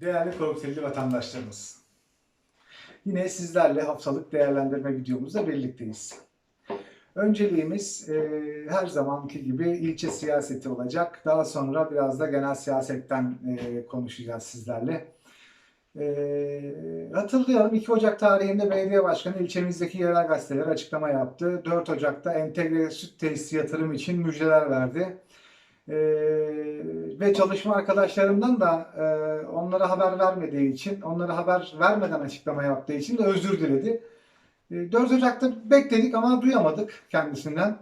Değerli Korkuteli vatandaşlarımız. Yine sizlerle haftalık değerlendirme videomuzda birlikteyiz. Önceliğimiz e, her zamanki gibi ilçe siyaseti olacak. Daha sonra biraz da genel siyasetten e, konuşacağız sizlerle. E, hatırlayalım 2 Ocak tarihinde belediye başkanı ilçemizdeki yerel gazeteler açıklama yaptı. 4 Ocak'ta entegre süt tesisi yatırım için müjdeler verdi. Ee, ve çalışma arkadaşlarımdan da e, onlara haber vermediği için, onlara haber vermeden açıklama yaptığı için de özür diledi. E, 4 Ocak'ta bekledik ama duyamadık kendisinden.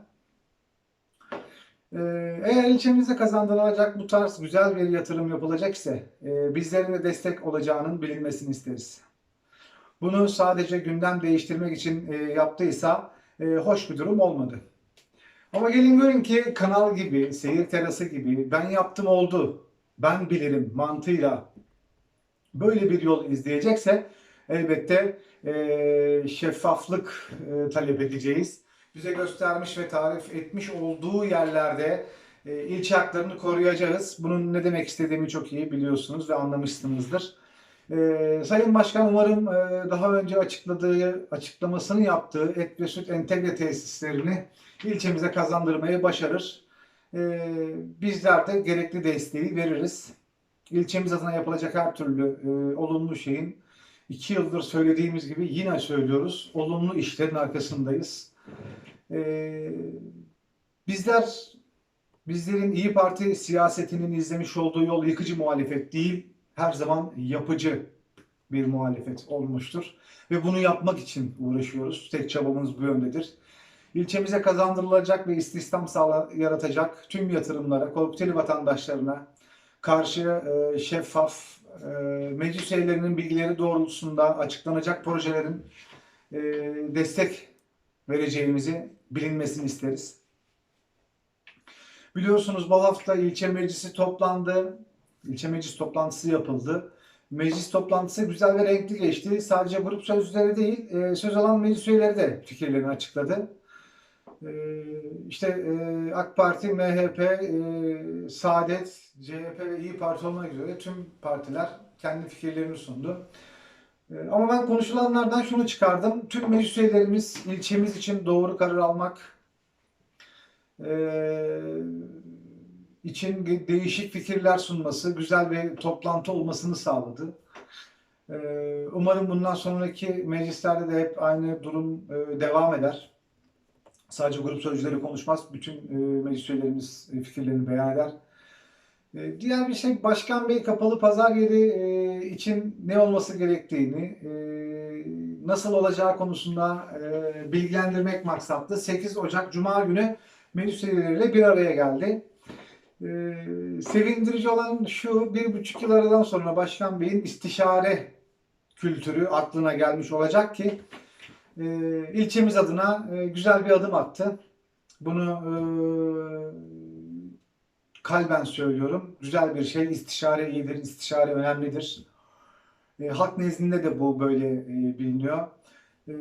E, eğer ilçemizde kazandırılacak bu tarz güzel bir yatırım yapılacak ise e, bizlerin de destek olacağının bilinmesini isteriz. Bunu sadece gündem değiştirmek için e, yaptıysa e, hoş bir durum olmadı. Ama gelin görün ki kanal gibi, seyir terası gibi ben yaptım oldu, ben bilirim mantığıyla böyle bir yol izleyecekse elbette eee, şeffaflık eee, talep edeceğiz. Bize göstermiş ve tarif etmiş olduğu yerlerde eee, ilçe haklarını koruyacağız. Bunun ne demek istediğimi çok iyi biliyorsunuz ve anlamışsınızdır. Eee, Sayın Başkan umarım eee, daha önce açıkladığı, açıklamasını yaptığı et ve süt entegre tesislerini ilçemize kazandırmayı başarır. Ee, bizler de gerekli desteği veririz. İlçemiz adına yapılacak her türlü e, olumlu şeyin iki yıldır söylediğimiz gibi yine söylüyoruz. Olumlu işlerin arkasındayız. Ee, bizler bizlerin İyi Parti siyasetinin izlemiş olduğu yol yıkıcı muhalefet değil, her zaman yapıcı bir muhalefet olmuştur. Ve bunu yapmak için uğraşıyoruz. Tek çabamız bu yöndedir. İlçemize kazandırılacak ve istihdam yaratacak tüm yatırımlara, Korkuteli vatandaşlarına karşı e, şeffaf, e, meclis üyelerinin bilgileri doğrultusunda açıklanacak projelerin e, destek vereceğimizi bilinmesini isteriz. Biliyorsunuz bu hafta ilçe meclisi toplandı. İlçe meclis toplantısı yapıldı. Meclis toplantısı güzel ve renkli geçti. Sadece grup sözcüleri değil, e, söz alan meclis üyeleri de fikirlerini açıkladı. Ee, işte e, AK Parti, MHP, e, Saadet, CHP ve İyi Parti olmak üzere tüm partiler kendi fikirlerini sundu. E, Ama ben konuşulanlardan şunu çıkardım. Tüm meclis üyelerimiz ilçemiz için doğru karar almak e, için değişik fikirler sunması, güzel bir toplantı olmasını sağladı. E, Umarım bundan sonraki meclislerde de hep aynı durum e, devam eder. Sadece grup sözcüleri konuşmaz. Bütün e, meclis üyelerimiz e, fikirlerini beyan eder. Diğer bir şey Başkan Bey kapalı pazar yeri için ne olması gerektiğini, nasıl olacağı konusunda bilgilendirmek maksatlı 8 Ocak Cuma günü meclis üyeleriyle bir araya geldi. E, sevindirici olan şu, bir buçuk yıl aradan sonra Başkan Bey'in istişare kültürü aklına gelmiş olacak ki e, ilçemiz adına e, güzel bir adım attı. Bunu e, kalben söylüyorum. Güzel bir şey. İstişare iyidir, istişare önemlidir. E, halk nezdinde de bu böyle e, biliniyor. E,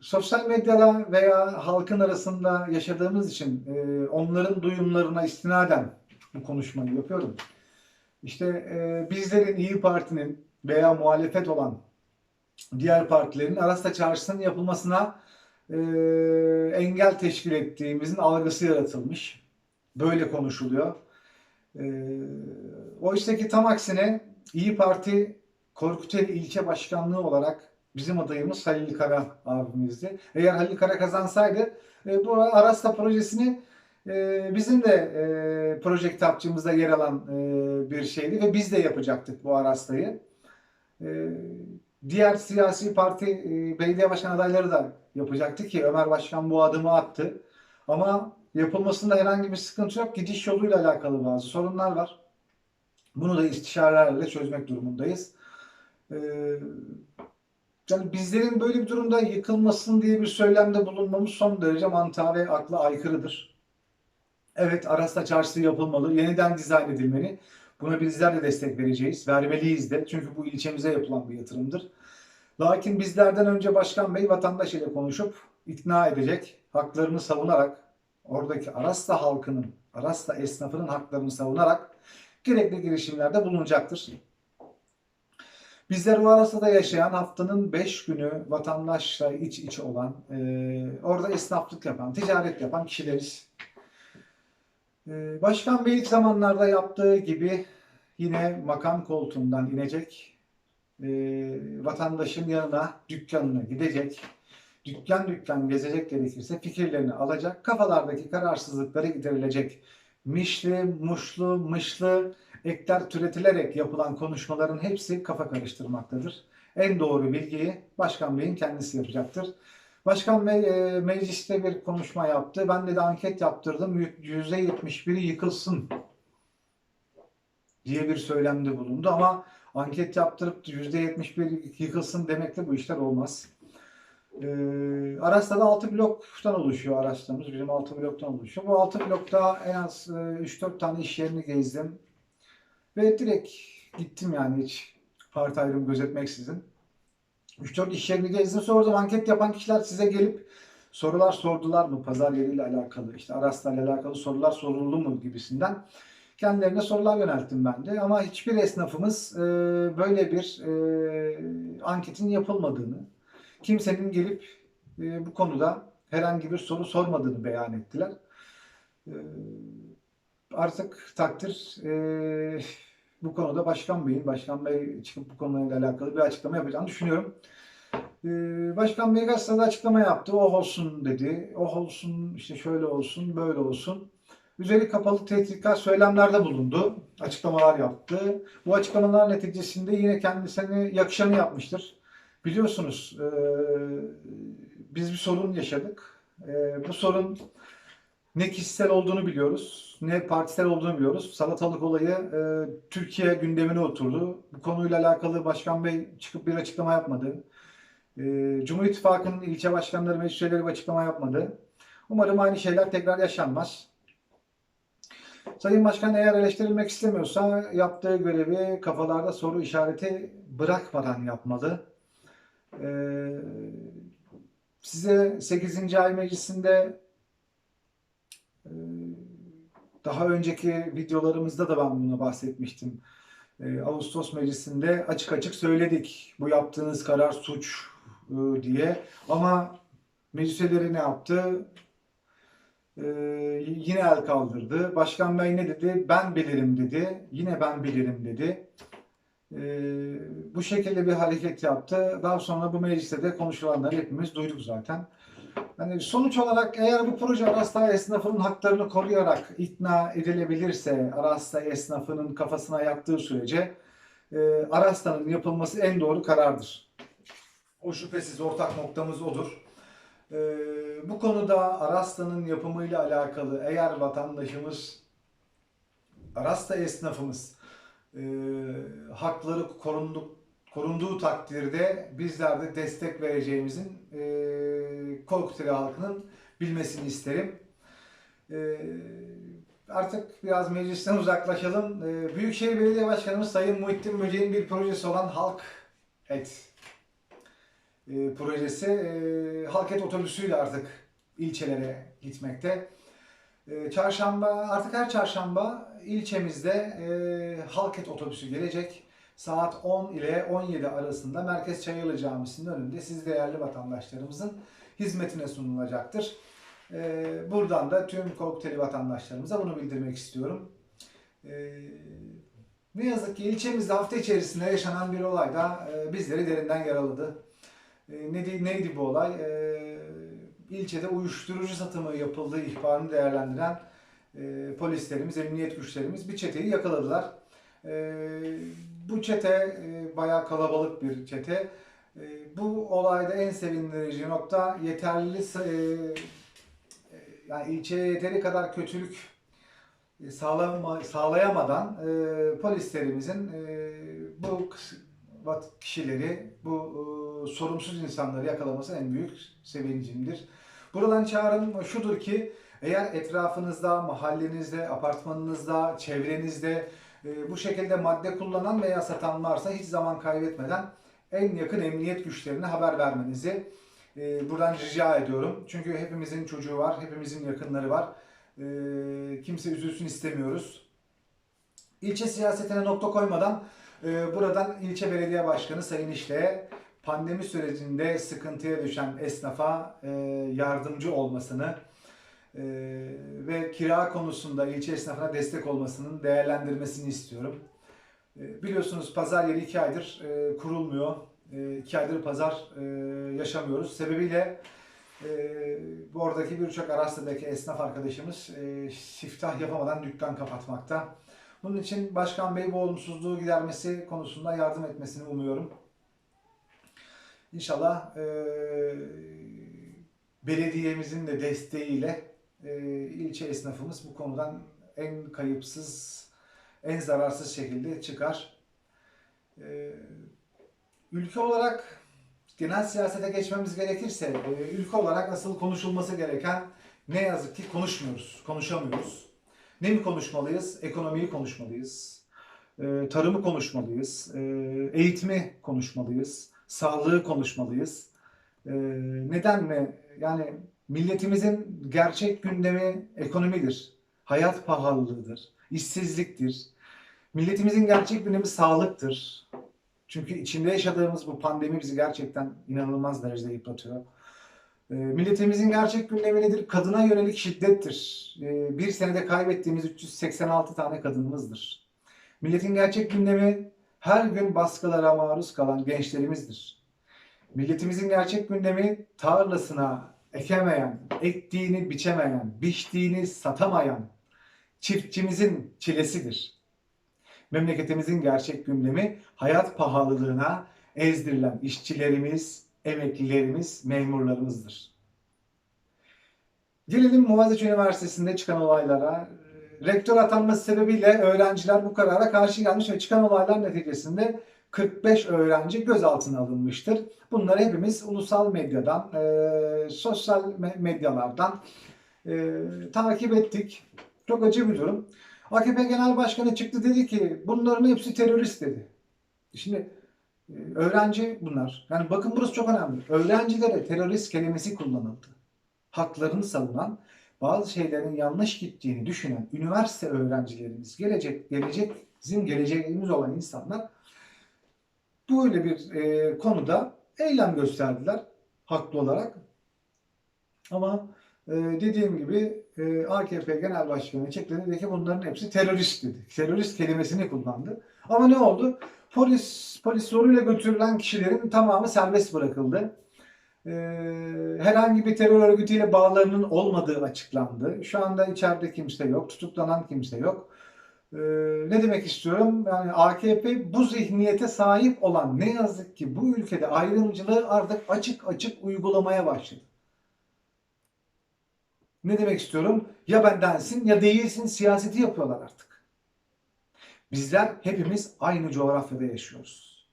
sosyal medyada veya halkın arasında yaşadığımız için e, onların duyumlarına istinaden bu konuşmayı yapıyorum. İşte e, bizlerin İyi Parti'nin veya muhalefet olan diğer partilerin Arasta Çarşısı'nın yapılmasına e, engel teşkil ettiğimizin algısı yaratılmış. Böyle konuşuluyor. E, oysa ki tam aksine İyi Parti Korkuteli ilçe başkanlığı olarak bizim adayımız Halil Kara abimizdi. Eğer Halil Kara kazansaydı e, bu Arasta projesini e, bizim de e, proje kitapçığımızda yer alan e, bir şeydi ve biz de yapacaktık bu Arasta'yı. E, diğer siyasi parti e, belediye başkan adayları da yapacaktı ki Ömer Başkan bu adımı attı. Ama yapılmasında herhangi bir sıkıntı yok. Gidiş yoluyla alakalı bazı sorunlar var. Bunu da istişarelerle çözmek durumundayız. Ee, yani bizlerin böyle bir durumda yıkılmasın diye bir söylemde bulunmamız son derece mantığa ve akla aykırıdır. Evet Aras'ta çarşısı yapılmalı, yeniden dizayn edilmeli. Buna bizler de destek vereceğiz, vermeliyiz de. Çünkü bu ilçemize yapılan bir yatırımdır. Lakin bizlerden önce Başkan Bey vatandaş ile konuşup ikna edecek, haklarını savunarak, oradaki Arasta halkının, Arasta esnafının haklarını savunarak gerekli girişimlerde bulunacaktır. Bizler o arasında yaşayan haftanın 5 günü vatandaşla iç içe olan, e, orada esnaflık yapan, ticaret yapan kişileriz. E, Başkan Bey ilk zamanlarda yaptığı gibi yine makam koltuğundan inecek, e, vatandaşın yanına, dükkanına gidecek, dükkan dükkan gezecek gerekirse fikirlerini alacak, kafalardaki kararsızlıkları giderilecek. Mişli, muşlu, mışlı ekler türetilerek yapılan konuşmaların hepsi kafa karıştırmaktadır. En doğru bilgiyi Başkan Bey'in kendisi yapacaktır. Başkan Bey e, mecliste bir konuşma yaptı. Ben de, de anket yaptırdım. %71'i yıkılsın diye bir söylemde bulundu ama anket yaptırıp %71 yıkılsın demekle bu işler olmaz. Ee, Aras'ta 6 bloktan oluşuyor Aras'tamız. Bizim 6 bloktan oluşuyor. Bu 6 blokta en az e, 3-4 tane iş yerini gezdim. Ve direkt gittim yani hiç parti ayrımı gözetmeksizin. 3-4 iş yerini gezdim. Sordum anket yapan kişiler size gelip sorular sordular mı pazar yeriyle alakalı, işte Aras'la alakalı sorular soruldu mu gibisinden. Kendilerine sorular yönelttim ben de ama hiçbir esnafımız e, böyle bir e, anketin yapılmadığını, kimsenin gelip e, bu konuda herhangi bir soru sormadığını beyan ettiler. E, artık takdir e, bu konuda Başkan Bey'in, Başkan Bey çıkıp bu konuyla alakalı bir açıklama yapacağını düşünüyorum. E, Başkan Bey gazetede açıklama yaptı. Oh olsun dedi. Oh olsun işte şöyle olsun, böyle olsun. Üzeri kapalı tehditkar söylemlerde bulundu. Açıklamalar yaptı. Bu açıklamalar neticesinde yine kendisine yakışanı yapmıştır. Biliyorsunuz e, biz bir sorun yaşadık. E, bu sorun ne kişisel olduğunu biliyoruz, ne partisel olduğunu biliyoruz. Salatalık olayı e, Türkiye gündemine oturdu. Bu konuyla alakalı Başkan Bey çıkıp bir açıklama yapmadı. E, Cumhur İttifakı'nın ilçe başkanları, meclis üyeleri bir açıklama yapmadı. Umarım aynı şeyler tekrar yaşanmaz. Sayın Başkan eğer eleştirilmek istemiyorsa yaptığı görevi kafalarda soru işareti bırakmadan yapmalı. Ee, size 8. ay meclisinde e, daha önceki videolarımızda da ben bunu bahsetmiştim. Ee, Ağustos meclisinde açık açık söyledik bu yaptığınız karar suç e, diye. Ama meclis üyeleri ne yaptı? Ee, yine el kaldırdı. Başkan Bey ne dedi? Ben bilirim dedi. Yine ben bilirim dedi. Ee, bu şekilde bir hareket yaptı. Daha sonra bu mecliste de konuşulanları hepimiz duyduk zaten. Yani sonuç olarak eğer bu proje Aras'ta esnafının haklarını koruyarak ikna edilebilirse, Aras'ta esnafının kafasına yattığı sürece e, Aras'tanın yapılması en doğru karardır. O şüphesiz ortak noktamız odur. Ee, bu konuda Arasta'nın yapımıyla alakalı eğer vatandaşımız, Arasta esnafımız e, hakları korundu, korunduğu takdirde bizler de destek vereceğimizin e, Korkuteli halkının bilmesini isterim. E, artık biraz meclisten uzaklaşalım. E, Büyükşehir Belediye Başkanımız Sayın Muhittin Böceğin bir projesi olan Halk Et e, projesi e, halk et otobüsüyle artık ilçelere gitmekte. Çarşamba artık her çarşamba ilçemizde e, halk et otobüsü gelecek. Saat 10 ile 17 arasında Merkez Çayırlı Camisi'nin önünde siz değerli vatandaşlarımızın hizmetine sunulacaktır. E, buradan da tüm Korkuteli vatandaşlarımıza bunu bildirmek istiyorum. E, ne yazık ki ilçemizde hafta içerisinde yaşanan bir olay da e, bizleri derinden yaraladı. E, neydi, neydi bu olay? E, ilçede uyuşturucu satımı yapıldığı ihbarını değerlendiren e, polislerimiz, emniyet güçlerimiz bir çeteyi yakaladılar. Bu çete e, bayağı kalabalık bir çete. E, bu olayda en sevindirici nokta yeterli e, e, yani ilçeye yeteri kadar kötülük e, sağlayamadan polislerimizin bu kişileri, bu sorumsuz insanları yakalaması en büyük sevincimdir. Buradan çağrım şudur ki eğer etrafınızda, mahallenizde, apartmanınızda, çevrenizde bu şekilde madde kullanan veya satan varsa hiç zaman kaybetmeden en yakın emniyet güçlerine haber vermenizi e, buradan rica ediyorum. Çünkü hepimizin çocuğu var, hepimizin yakınları var. E, kimse üzülsün istemiyoruz. İlçe siyasetine nokta koymadan Ee, Buradan ilçe belediye başkanı Sayın İşle'ye pandemi sürecinde sıkıntıya düşen esnafa e, yardımcı olmasını e, ve kira konusunda ilçe esnafına destek olmasının değerlendirmesini istiyorum. E, Biliyorsunuz pazar yeri iki aydır e, kurulmuyor. E, iki aydır pazar e, yaşamıyoruz. Sebebiyle e, bu oradaki birçok Aras'taki esnaf arkadaşımız e, siftah yapamadan dükkan kapatmakta. Bunun için Başkan Bey bu olumsuzluğu gidermesi konusunda yardım etmesini umuyorum. İnşallah e, belediyemizin de desteğiyle e, ilçe esnafımız bu konudan en kayıpsız, en zararsız şekilde çıkar. E, ülke olarak genel siyasete geçmemiz gerekirse, e, ülke olarak asıl konuşulması gereken ne yazık ki konuşmuyoruz, konuşamıyoruz. Ne mi konuşmalıyız? Ekonomiyi konuşmalıyız. E, tarımı konuşmalıyız. E, eğitimi konuşmalıyız. Sağlığı konuşmalıyız. Neden mi? Yani milletimizin gerçek gündemi ekonomidir. Hayat pahalılığıdır. işsizliktir. Milletimizin gerçek gündemi sağlıktır. Çünkü içinde yaşadığımız bu pandemi bizi gerçekten inanılmaz derecede yıpratıyor. E, Milletimizin gerçek gündemi nedir? Kadına yönelik şiddettir. E, Bir senede kaybettiğimiz 386 tane kadınımızdır. Milletin gerçek gündemi her gün baskılara maruz kalan gençlerimizdir. Milletimizin gerçek gündemi tarlasına ekemeyen, ektiğini biçemeyen, biçtiğini satamayan çiftçimizin çilesidir. Memleketimizin gerçek gündemi hayat pahalılığına ezdirilen işçilerimiz, emeklilerimiz, memurlarımızdır. Gelelim Muazzez Üniversitesi'nde çıkan olaylara. Rektör atanması sebebiyle öğrenciler bu karara karşı gelmiş ve çıkan olaylar neticesinde 45 öğrenci gözaltına alınmıştır. Bunları hepimiz ulusal medyadan, e, sosyal me- medyalardan e, takip ettik. Çok acı bir durum. AKP Genel Başkanı çıktı dedi ki bunların hepsi terörist dedi. Şimdi e, öğrenci bunlar. Yani bakın burası çok önemli. Öğrencilere terörist kelimesi kullanıldı. Haklarını savunan, bazı şeylerin yanlış gittiğini düşünen üniversite öğrencilerimiz, gelecek, gelecek bizim geleceğimiz olan insanlar böyle bir e, konuda eylem gösterdiler haklı olarak. Ama e, dediğim gibi e, AKP Genel Başkanı çıktı dedi ki bunların hepsi terörist dedi. Terörist kelimesini kullandı. Ama ne oldu? Polis polis zoruyla götürülen kişilerin tamamı serbest bırakıldı. E, herhangi bir terör örgütüyle bağlarının olmadığı açıklandı. Şu anda içeride kimse yok, tutuklanan kimse yok. Ee, ne demek istiyorum? Yani AKP bu zihniyete sahip olan ne yazık ki bu ülkede ayrımcılığı artık açık açık uygulamaya başladı. Ne demek istiyorum? Ya bendensin ya değilsin siyaseti yapıyorlar artık. Bizler hepimiz aynı coğrafyada yaşıyoruz.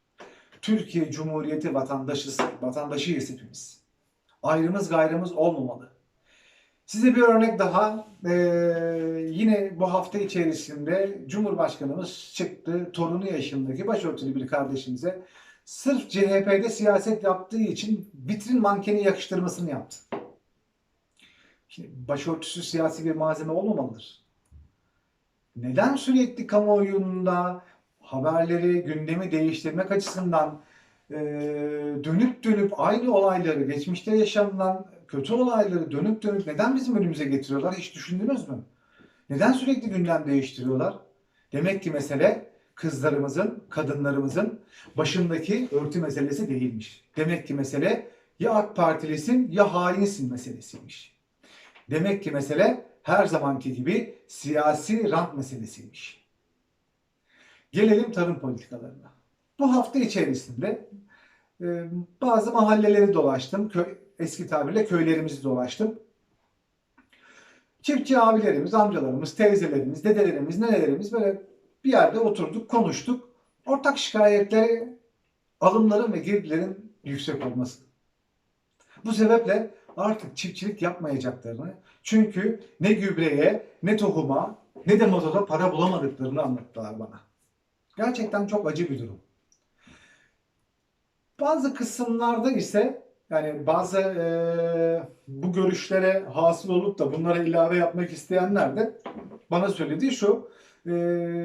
Türkiye Cumhuriyeti vatandaşıyız, vatandaşıyız hepimiz. Ayrımız gayrımız olmamalı. Size bir örnek daha. Ee, yine bu hafta içerisinde Cumhurbaşkanımız çıktı. Torunu yaşındaki başörtülü bir kardeşimize sırf CHP'de siyaset yaptığı için vitrin mankeni yakıştırmasını yaptı. Şimdi başörtüsü siyasi bir malzeme olmamalıdır. Neden sürekli kamuoyunda haberleri, gündemi değiştirmek açısından e, dönüp dönüp aynı olayları, geçmişte yaşanılan kötü olayları dönüp dönüp neden bizim önümüze getiriyorlar? Hiç düşündünüz mü? Neden sürekli gündem değiştiriyorlar? Demek ki mesele kızlarımızın, kadınlarımızın başındaki örtü meselesi değilmiş. Demek ki mesele ya AK Partilisin ya hainsin meselesiymiş. Demek ki mesele her zamanki gibi siyasi rant meselesiymiş. Gelelim tarım politikalarına. Bu hafta içerisinde e, bazı mahalleleri dolaştım. Eski tabirle köylerimizi dolaştım. Çiftçi abilerimiz, amcalarımız, teyzelerimiz, dedelerimiz, nenelerimiz böyle bir yerde oturduk, konuştuk. Ortak şikayetleri alımların ve girdilerin yüksek olması. Bu sebeple artık çiftçilik yapmayacaklarını, çünkü ne gübreye, ne tohuma, ne de mazota para bulamadıklarını anlattılar bana. Gerçekten çok acı bir durum. Bazı kısımlarda ise yani bazı e, bu görüşlere hasıl olup da bunlara ilave yapmak isteyenler de bana söylediği şu. E,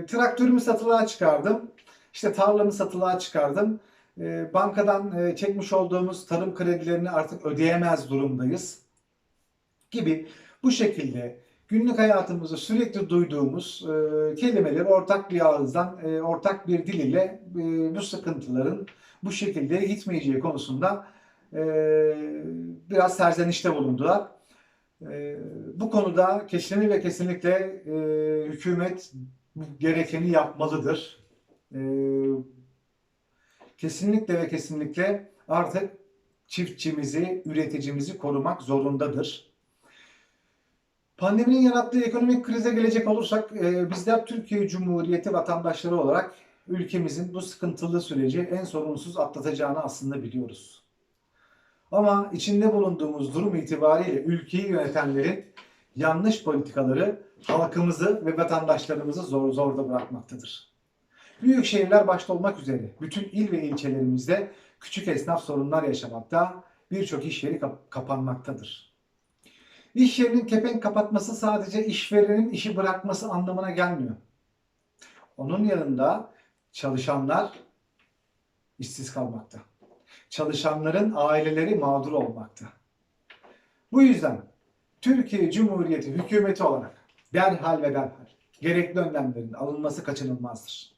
traktörümü satılığa çıkardım. İşte tarlamı satılığa çıkardım. E, bankadan e, çekmiş olduğumuz tarım kredilerini artık ödeyemez durumdayız gibi bu şekilde günlük hayatımızda sürekli duyduğumuz e, kelimeleri ortak bir ağızdan, e, ortak bir dil ile e, bu sıkıntıların bu şekilde gitmeyeceği konusunda e, biraz serzenişte bulundular. Bu konuda kesinlikle ve kesinlikle hükümet gerekeni yapmalıdır. E, kesinlikle ve kesinlikle artık çiftçimizi, üreticimizi korumak zorundadır. Pandeminin yarattığı ekonomik krize gelecek olursak e, bizler Türkiye Cumhuriyeti vatandaşları olarak ülkemizin bu sıkıntılı süreci en sorunsuz atlatacağını aslında biliyoruz. Ama içinde bulunduğumuz durum itibariyle ülkeyi yönetenlerin yanlış politikaları halkımızı ve vatandaşlarımızı zor zorda bırakmaktadır. Büyük şehirler başta olmak üzere bütün il ve ilçelerimizde küçük esnaf sorunlar yaşamakta, birçok iş yeri kap- kapanmaktadır. İş yerinin kepenk kapatması sadece işverenin işi bırakması anlamına gelmiyor. Onun yanında çalışanlar işsiz kalmakta. Çalışanların aileleri mağdur olmakta. Bu yüzden Türkiye Cumhuriyeti hükümeti olarak derhal ve derhal gerekli önlemlerin alınması kaçınılmazdır.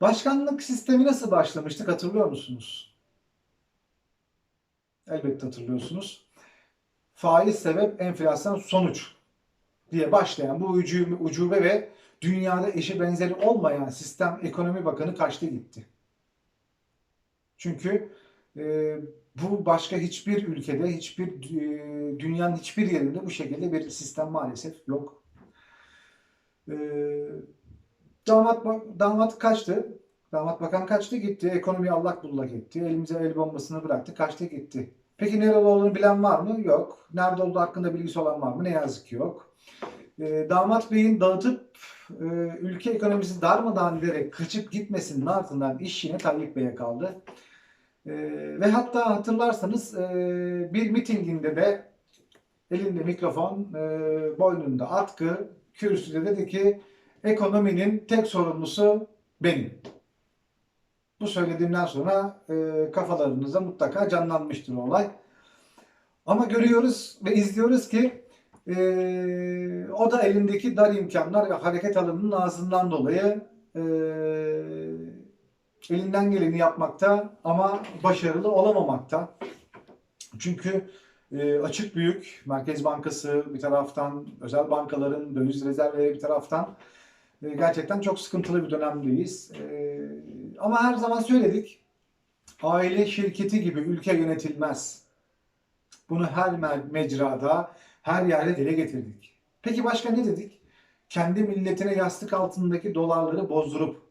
Başkanlık sistemi nasıl başlamıştık hatırlıyor musunuz? Elbette hatırlıyorsunuz faiz sebep enflasyon sonuç diye başlayan bu ucube, ucube ve dünyada eşi benzeri olmayan sistem ekonomi bakanı kaçtı gitti. Çünkü e, bu başka hiçbir ülkede, hiçbir e, dünyanın hiçbir yerinde bu şekilde bir sistem maalesef yok. E, damat damat kaçtı. Damat bakan kaçtı gitti. Ekonomi allak bullak etti. Elimize el bombasını bıraktı. Kaçtı gitti. Peki nerede olduğunu bilen var mı? Yok. Nerede olduğu hakkında bilgisi olan var mı? Ne yazık ki yok. E, damat beyin dağıtıp e, ülke ekonomisi darmadan ederek kaçıp gitmesinin ardından iş yine Tayyip Bey'e kaldı. E, ve hatta hatırlarsanız e, bir mitinginde de elinde mikrofon, e, boynunda atkı, kürsüde dedi ki ekonominin tek sorumlusu benim. Bu söylediğimden sonra e, kafalarınıza mutlaka canlanmıştır olay. Ama görüyoruz ve izliyoruz ki e, o da elindeki dar imkanlar ve hareket alanının ağzından dolayı e, elinden geleni yapmakta ama başarılı olamamakta. Çünkü e, açık büyük, Merkez Bankası bir taraftan, özel bankaların döviz rezervleri bir taraftan e, gerçekten çok sıkıntılı bir dönemdeyiz. E, ama her zaman söyledik, aile şirketi gibi ülke yönetilmez. Bunu her me- mecrada, her yerde dile getirdik. Peki başka ne dedik? Kendi milletine yastık altındaki dolarları bozdurup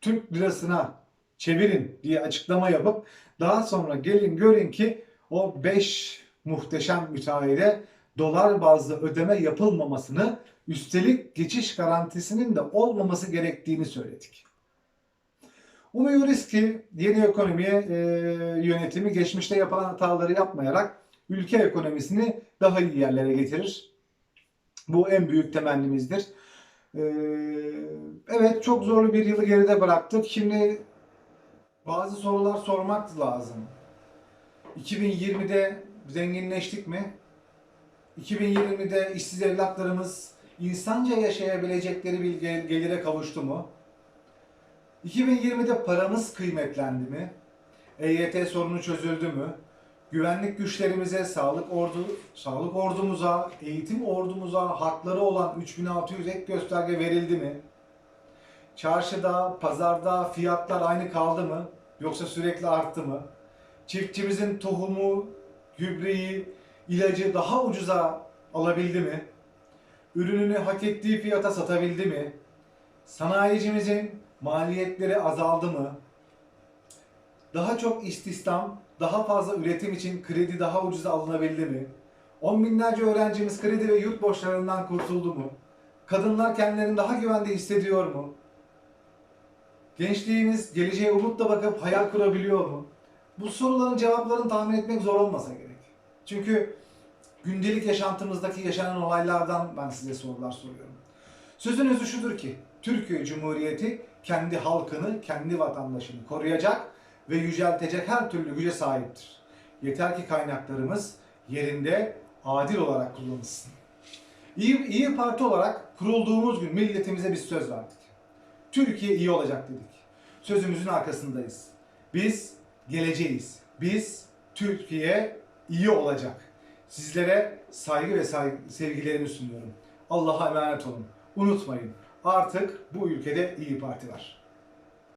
Türk lirasına çevirin diye açıklama yapıp daha sonra gelin görün ki o 5 muhteşem müteahhide dolar bazlı ödeme yapılmamasını üstelik geçiş garantisinin de olmaması gerektiğini söyledik. Umuyoruz ki yeni ekonomiye e, yönetimi geçmişte yapılan hataları yapmayarak ülke ekonomisini daha iyi yerlere getirir. Bu en büyük temennimizdir. E, evet çok zorlu bir yılı geride bıraktık. Şimdi bazı sorular sormak lazım. 2020'de zenginleştik mi? 2020'de işsiz evlatlarımız insanca yaşayabilecekleri bir gel- gelire kavuştu mu? 2020'de paramız kıymetlendi mi? EYT sorunu çözüldü mü? Güvenlik güçlerimize, sağlık ordu, sağlık ordumuza, eğitim ordumuza hakları olan 3600 ek gösterge verildi mi? Çarşıda, pazarda fiyatlar aynı kaldı mı? Yoksa sürekli arttı mı? Çiftçimizin tohumu, gübreyi, ilacı daha ucuza alabildi mi? Ürününü hak ettiği fiyata satabildi mi? Sanayicimizin maliyetleri azaldı mı? Daha çok istihdam, daha fazla üretim için kredi daha ucuza alınabildi mi? On binlerce öğrencimiz kredi ve yurt borçlarından kurtuldu mu? Kadınlar kendilerini daha güvende hissediyor mu? Gençliğimiz geleceğe umutla bakıp hayal kurabiliyor mu? Bu soruların cevaplarını tahmin etmek zor olmasa gerek. Çünkü gündelik yaşantımızdaki yaşanan olaylardan ben size sorular soruyorum. Sözün özü şudur ki, Türkiye Cumhuriyeti kendi halkını, kendi vatandaşını koruyacak ve yüceltecek her türlü güce sahiptir. Yeter ki kaynaklarımız yerinde adil olarak kullanılsın. İyi, İyi Parti olarak kurulduğumuz gün milletimize bir söz verdik. Türkiye iyi olacak dedik. Sözümüzün arkasındayız. Biz geleceğiz. Biz Türkiye iyi olacak. Sizlere saygı ve saygı, sevgilerimi sunuyorum. Allah'a emanet olun. Unutmayın artık bu ülkede iyi Parti var.